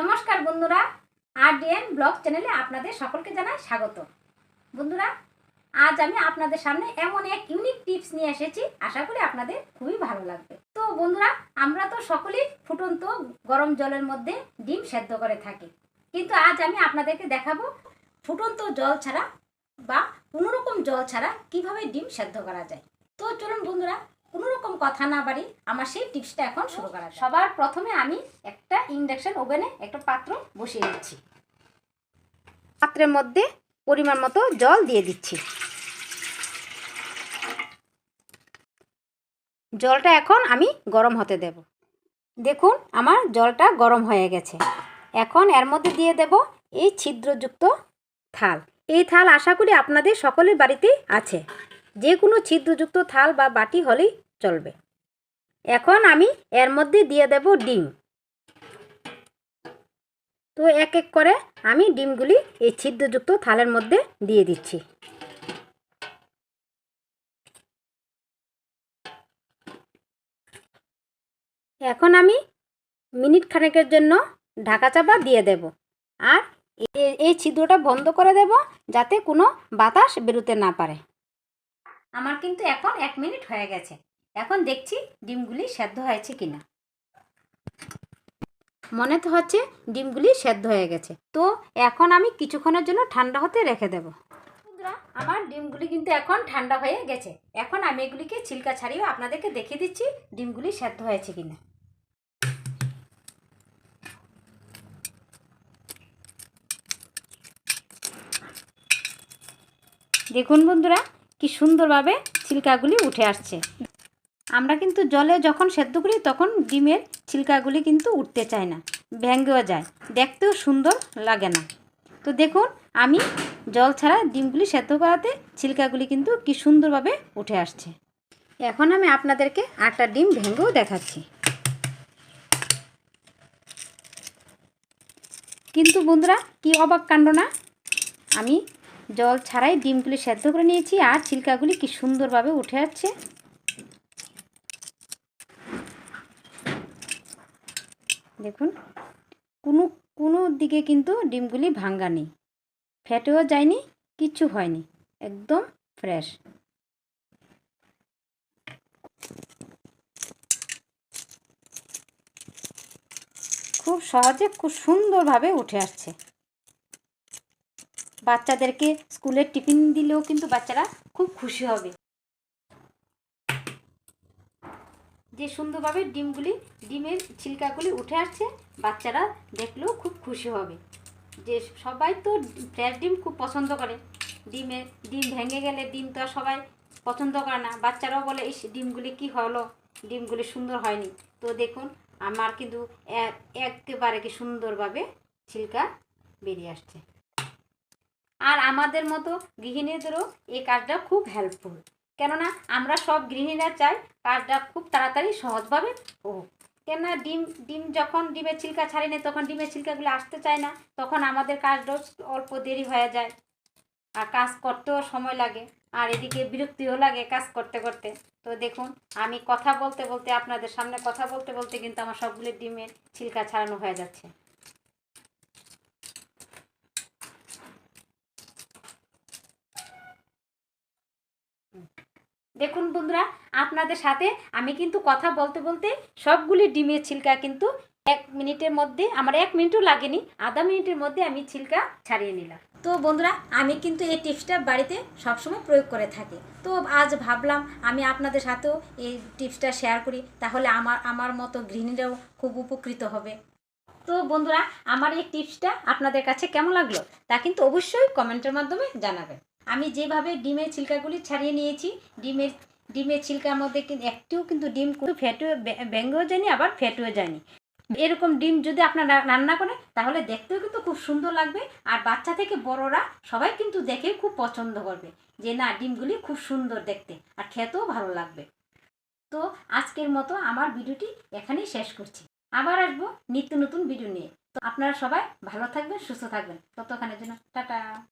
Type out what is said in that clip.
নমস্কার বন্ধুরা আর DNA blog চ্যানেলে আপনাদের সকলকে জানাই স্বাগত। বন্ধুরা, আজ আমি আপনাদের সামনে এমন এক ইউনিক টিপস নিয়ে এসেছি, আশা করি আপনাদের খুবই ভালো লাগবে। তো বন্ধুরা, আমরা তো সকলেই ফুটন্ত গরম জলের মধ্যে ডিম সেদ্ধ করে থাকি। কিন্তু আজ আমি আপনাদেরকে দেখাবো ফুটন্ত জল ছাড়া বা কোনো রকম জল ছাড়া কীভাবে ডিম সেদ্ধ করা যায়। তো চলুন বন্ধুরা কোনো রকম কথা না বাড়ি আমার সেই টিপসটা এখন শুরু করা সবার প্রথমে আমি একটা ইন্ডাকশান ওভেনে একটা পাত্র বসিয়ে দিচ্ছি। পাত্রের মধ্যে পরিমাণ মতো জল দিয়ে দিচ্ছি। জলটা এখন আমি গরম হতে দেব। দেখুন আমার জলটা গরম হয়ে গেছে। এখন এর মধ্যে দিয়ে দেব এই ছিদ্রযুক্ত থাল। এই থাল আশা করি আপনাদের সকলের বাড়িতেই আছে। যে কোনো ছিদ্রযুক্ত থাল বা বাটি হলেই চলবে। এখন আমি এর মধ্যে দিয়ে দেব ডিম। তো এক এক করে আমি ডিমগুলি এই ছিদ্রযুক্ত থালের মধ্যে দিয়ে দিচ্ছি। এখন আমি মিনিট খানেকের জন্য ঢাকা চাপা দিয়ে দেব। আর এই ছিদ্রটা বন্ধ করে দেব যাতে কোনো বাতাস বেরোতে না পারে। আমার কিন্তু এখন এক মিনিট হয়ে গেছে। এখন দেখছি ডিমগুলি সেদ্ধ হয়েছে কিনা। মনে তো হচ্ছে ডিমগুলি সেদ্ধ হয়ে গেছে। তো এখন আমি কিছুক্ষণের জন্য ঠান্ডা হতে রেখে দেব। আমার ডিমগুলি কিন্তু এখন ঠান্ডা হয়ে গেছে। এখন আমি এগুলিকে ছিলকা ছাড়িয়ে আপনাদেরকে দেখিয়ে দিচ্ছি ডিমগুলি সেদ্ধ হয়েছে কিনা। দেখুন বন্ধুরা কি সুন্দরভাবে ছিলকাগুলি উঠে আসছে। আমরা কিন্তু জলে যখন সেদ্ধ করি তখন ডিমের ছিলকাগুলি কিন্তু উঠতে চায় না ভেঙ্গেও যায়। দেখতেও সুন্দর লাগে না। তো দেখুন, আমি জল ছাড়া ডিমগুলি সেদ্ধ করাতে ছিলকাগুলি কিন্তু কি সুন্দরভাবে উঠে আসছে। এখন আমি আপনাদেরকে আটটা ডিম ভেঙ্গেও দেখাচ্ছি। কিন্তু বন্ধুরা, কি অবাক কাণ্ড না? আমি জল ছাড়াই ডিমগুলি সেদ্ধ করে নিয়েছি আর ছিলকাগুলি কি সুন্দরভাবে উঠে যাচ্ছে দেখুন, কোনো কোনো দিকে কিন্তু ডিমগুলি ভাঙ্গা নেই। ফেটেও যায়নি, কিচ্ছু হয়নি, একদম ফ্রেশ। খুব সহজে, খুব সুন্দরভাবে উঠে আসছে। বাচ্চাদেরকে স্কুলের টিফিন দিলেও কিন্তু বাচ্চারা খুব খুশি হবে। যে সুন্দরভাবে ডিমগুলি, ডিমের ছিলকাগুলি উঠে আসছে, বাচ্চারা দেখলেও খুব খুশি হবে। যে সবাই তো ফ্রেশ ডিম খুব পছন্দ করে। ডিমে, ডিম ভেঙে গেলে ডিম তো আর সবাই পছন্দ করে না। বাচ্চারাও বলে এই ডিমগুলি কি হলো? ডিমগুলি সুন্দর হয়নি। তো দেখুন, আমার কিন্তু এক- একেবারে কি সুন্দরভাবে ছিলকা বেরিয়ে আসছে। আর আমাদের মতো গৃহিণীদেরও এই কাজটা খুব হেল্পফুল কেননা আমরা সব গৃহিণীরা চাই কাজটা খুব তাড়াতাড়ি সহজভাবে হোক। কেননা ডিম ডিম যখন ডিমের ছিলকা ছাড়ি নেই তখন ডিমের ছিলকাগুলো আসতে চায় না, তখন আমাদের কাজটাও অল্প দেরি হয়ে যায়। আর কাজ করতেও সময় লাগে, আর এদিকে বিরক্তিও লাগে কাজ করতে করতে। তো দেখুন, আমি কথা বলতে বলতে, আপনাদের সামনে কথা বলতে বলতে কিন্তু আমার সবগুলো ডিমের ছিলকা ছাড়ানো হয়ে যাচ্ছে। দেখুন বন্ধুরা, আপনাদের সাথে আমি কিন্তু কথা বলতে বলতে সবগুলি ডিমের ছিলকা কিন্তু এক মিনিটের মধ্যে, আমার এক মিনিটও লাগেনি, আধা মিনিটের মধ্যে আমি ছিলকা ছাড়িয়ে নিলাম। তো বন্ধুরা, আমি কিন্তু এই টিপসটা বাড়িতে সবসময় প্রয়োগ করে থাকি। তো আজ ভাবলাম আমি আপনাদের সাথেও এই টিপসটা শেয়ার করি, তাহলে আমার আমার মতো গৃহিণীরাও খুব উপকৃত হবে। তো বন্ধুরা, আমার এই টিপসটা আপনাদের কাছে কেমন লাগল তা কিন্তু অবশ্যই কমেন্টের মাধ্যমে জানাবেন। আমি যেভাবে ডিমের ছিলকাগুলি ছাড়িয়ে নিয়েছি, ডিমের ডিমের ছিলকার মধ্যে কিন্তু একটিও কিন্তু ডিম কোনো ফ্যাটেও ব্যঙ্গেও যায়নি আবার ফ্যাটেও যায়নি এরকম ডিম যদি আপনারা রান্না করেন, তাহলে দেখতেও কিন্তু খুব সুন্দর লাগবে, আর বাচ্চা থেকে বড়রা সবাই কিন্তু দেখে খুব পছন্দ করবে যে, না, ডিমগুলি খুব সুন্দর দেখতে, আর খেতেও ভালো লাগবে। তো আজকের মতো আমার ভিডিওটি এখানেই শেষ করছি। আবার আসব নিত্য নতুন ভিডিও নিয়ে। তো আপনারা সবাই ভালো থাকবেন, সুস্থ থাকবেন। ততক্ষণের জন্য টাটা।